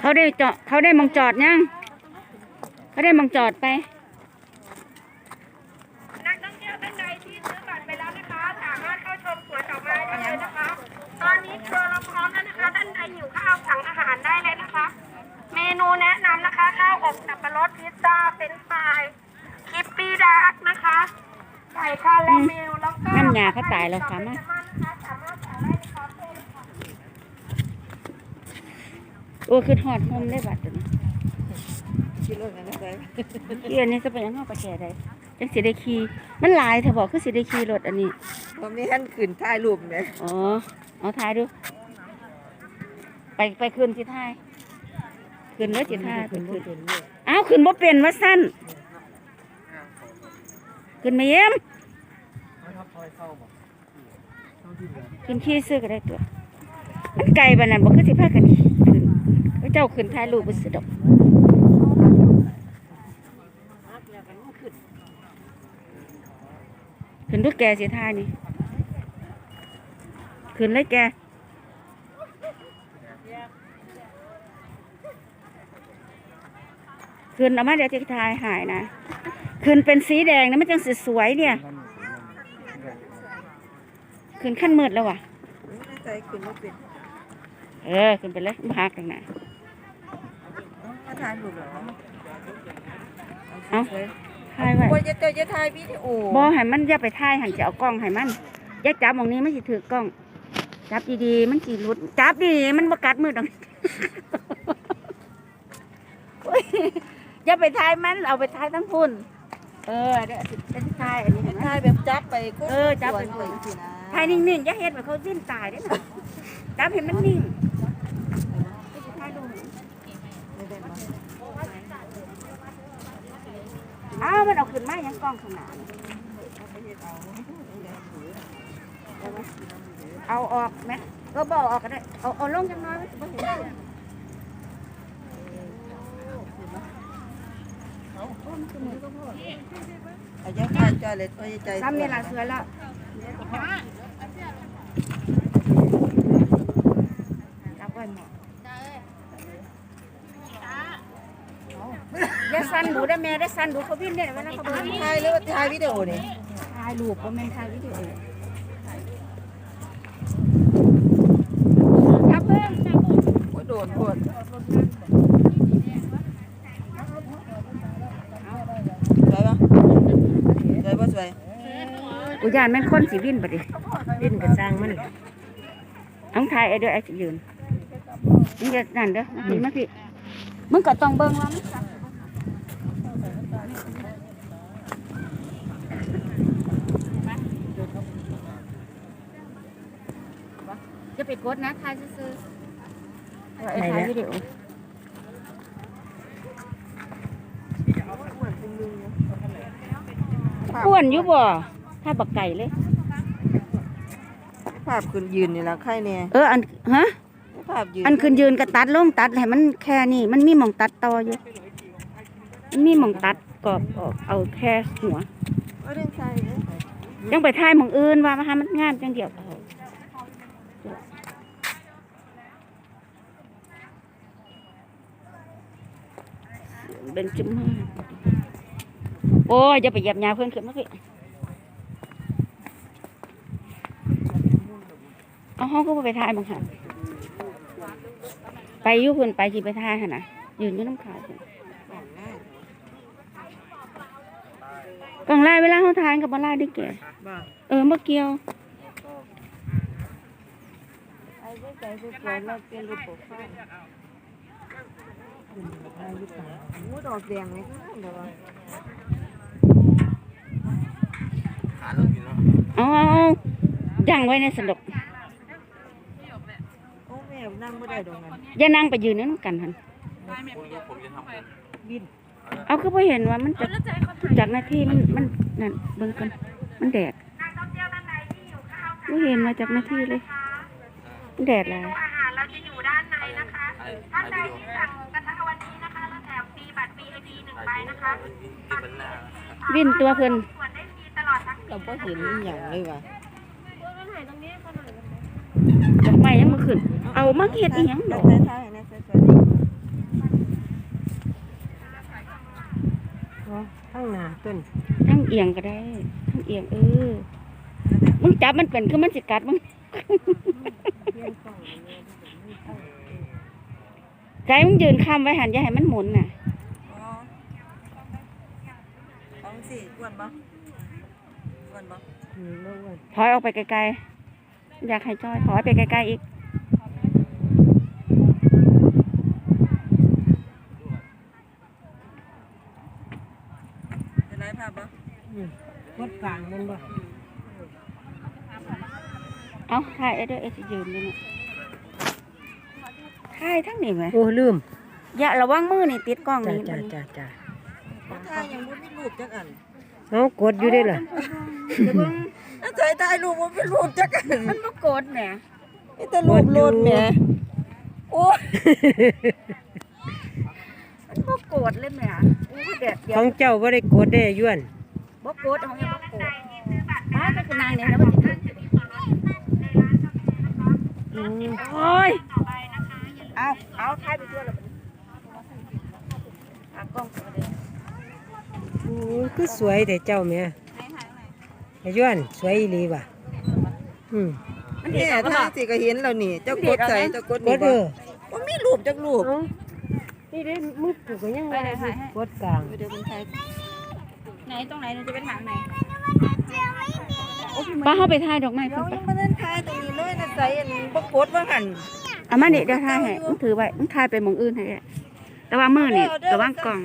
เขาได้จอดเขาได้มองจอดยังเขาได้มองจอดไปนักท่องเที่ยวท่านใดที่ซื้อบัตรไปแล้วนะคะ สามารถเข้าชมสวนดอกไม้ได้เลยนะคะ ตอนนี้ครัวเราพร้อมแล้วนะคะท่านใดหิวข้าวสั่งอาหารได้เลยนะคะ เมนูแนะนำนะคะ ข้าวอบสับปะรดพิซซ่าเป็นฟราย ไก่คาราเมลแล้วก็นั่นยาเขาตายแล้วค่ะมาสามารถสั่งได้ในคาเฟ่ค่ะโอ้คือหอดโฮมได้บัตรตัวนี้คิดรถกันได้เกียนนี่จะเป็นยังไงประแกได้จังสิได้ขี่มันหลายเธอบอกคือสิได้ขี่รถอันนี้บ่มีหันขึ้นถ่ายรูปแหมอ๋อเอาถ่ายดู ไปไปคืนสิถ่ายคืนเลยสิถ่ายคืนคืนอ้าวคืนบ่เป็นว่าสั้น คืนมาเยี่ยมคืนขี้ซื้อก็ได้ตัวมันไกลบานนั้นบ่คือสิพากันขึ้นเจ้าขึ้นถ่ายรูปบ่สิดกขึ้นดูแกเสิถ่ายนี่ขึ้นเลยแกคืนเอามาเดี๋ยวจะทายหายนะ คืนเป็นสีแดงนะมันจังสสวยๆเนี่ยคืนขั้นมืดแล้วว่ะใจขึ้นบ่เป็นเออคืนไปเลยมาหักตรงไหนมาถ่ายรูปเหรอเอ้าทายไว้บ่จะเจอจะถ่ายวิดีโอบอให้มันอย่าไปทายหันจะเอากล้องให้มันอย่าจับมองนี้มันสิถือกล้อง จับดีๆมันสิหลุดจับดีๆมันบ่กัดมือดอกโอ้ยอย่าไปทายมันเอาไปทายทั้งพุ่น เออเดี๋ยวสิเป็นทายอันนี้เห็นไหมถ่ายแบบจับไปก็เออจับไปสวนสินะทายนิ่งๆอย่าเฮ็ดแบบเขาสิ้นตายได้อนะจับเห็นมันนิ่งให้สิทายดูไม่ได้มาอ้าวมันเอาขึ้นมายังกล้องขนาดนี้เอาออกไหมก็บอกออกก็ได้เอาเอาลงจังน้อยไว้สิบ่เห็นเลย เอาจะถ่าจอยเลยตัวใจซ้ำนี่ละสวยแล้วจับไว้หมดอย่าสั่นดูได้แม่ได้สั่นดูเขาวิ่งเนี่ยเวลาเขาเบิ่งถ่ายหรือว่าถ่ายวิดีโอนี่ถ่ายรูปก็แม่ถ่ายวิดีโอจับเพิ่มจับเพิ่มโอ้โดนโดนสวยปะ สวยปะสวยอุยานแม่นคนสิวิ่นบ่ดิวิ่นก็สร้างมันอังถ่ายไอ้เด้อไอ้สิยืนมึงจะนั่นเด้อมาพี่มาพี่มึงก็ต้องเบิ่งว่ามันสักจะไปกดนะถ่ายซื่อๆเอาไอ้ถ่ายวิดีโอ อ้วนอยู่บ่ถ่ายบักไก่เลย ภาพขึ้นยืนนี่ละใครเนี่ยเอออันฮะ ภาพยืนอันคืนยืนก็ตัดลงตัดให้มันแค่นี้มันมีหมองตัดต่ออยู่มันมีหมองตัดกรอบออกเอาแค่หัวก็เรื่องใช่เนี่ยยังไปถ่ายหมองอื่นว่ามาหามันงามจังเดียวเอาเป็นจุ่มมา โอ้ยจะไปเหยียบยาเพื่อนขึ้นมาพี่เอาห้องก็บ่ไปถ่ายบางหันไปอยุ่เพื่อนไปสิไปถ่ายหันนะยืนอยู่น้ำขาวเพิ่นกล่องไล่เวลาเขาทานกับบ่ไล่ได้แก่บ้าเออเมื่อเกี่ยวไอ้ใจผู้ป่วยเราเป็นรูปโปรไฟล์หมูดอกแดงไหมเดี๋ยวว่า เอาเอาเอาดังไว้ในสนดกโอ้แม่นั่งไม่ได้ดอกนั้นอย่านั่งไปยืนนั่นกันหันเอาคือพอเห็นว่ามันจะจากหน้าที่มันมันนั่นเบิ่งกันมันแดดนักท่องเที่ยวท่านใดที่หิวข้าวไม่เห็นมาจากหน้าที่เลยมันแดดแล้วอาหารเราจะอยู่ด้านในนะคะท่านใดที่สั่งหมูกระทะวันนี้นะคะเราแถมฟรีบัตร VIP หนึ่งใบนะคะวิ่นตัวเพิ่น เราก็เห็นอย่างเลยว่ะดอกไม้ยังมาขึ้น เอามาเห็ดอีหยังดอ้านะใส่ใส่ข้งหนาต้นทั้งเอียงก็ได้ทั้งเอียงเออมึงจับมันเป็นคือมันสิกัดมึงใจมึงยืนข้ามไว้หันย่าให้มันหมุนน่ะอ้อของสี่กวนบ่ อ้วนบ่อืมบ่ว่าถอยออกไปไกลๆ อยากให้จอยถอยไปไกลๆอีก จะได้ภาพบ่อืมวัดกลางมันบ่เอาถ่ายไอ้เด้อไอ้สิยืนอยู่นี่ถ่ายทั้งนี้ไหมโอ้ลืม อย่าระวังมือนี่ติดกล้องจ้านี่จ้าจ้าจ้าถ้ายังบ่มีรูปจักอัน เอากดอยู่ได้ล่ะเดี๋ยวเบิ่งถ้าใส่ได้รูปบ่มีรูปจักอันมันบ่กดแหมมีแต่รูปโลดแหมโอ้ยมันบ่กดเลยแหมโอ้ยเดี๋ยวเดี๋ยขวองเจ้าบ่ได้กดได้ย้วนบ่กดเอาอย่าบ่กดมาก็คือนางเนี่ยแล้วมันสิขึ้นอืมโอ้ยเอาเอาถ่ายไปทั่วแล้วบัดนี้อะกล้องตัวเดียว โอ้ คือสวยแต่เจ้าแม่ไอ้ย้วนสวยอีหลีว่ะอืมมันเนี่เห็นยเอาบ่ถ้าสิก็เห็นแล้วนี่ เจ้ากดใส่เจ้ากดกนี่ดเอบ่อบ่มีรูปจักรูปเอานี่เด้มึงกูก็ยังว่าสิกดกลางเดี๋ยวมันถ่ายไหนตรงไหนเราจะไปทางไหนป้าเข้าไปถ่ายดอกไม้เดี๋ยเพิ่วนยังบ่ทันถ่ายตรงนี้เลยนะใส่อันบ่กดว่าหั่นเอามานี่เดี๋ยวถ่ายให้มึงถือไว้มึงถ่ายไปหมองอื่นให้แกแต่ว่ามือนี่ระวังกล้อง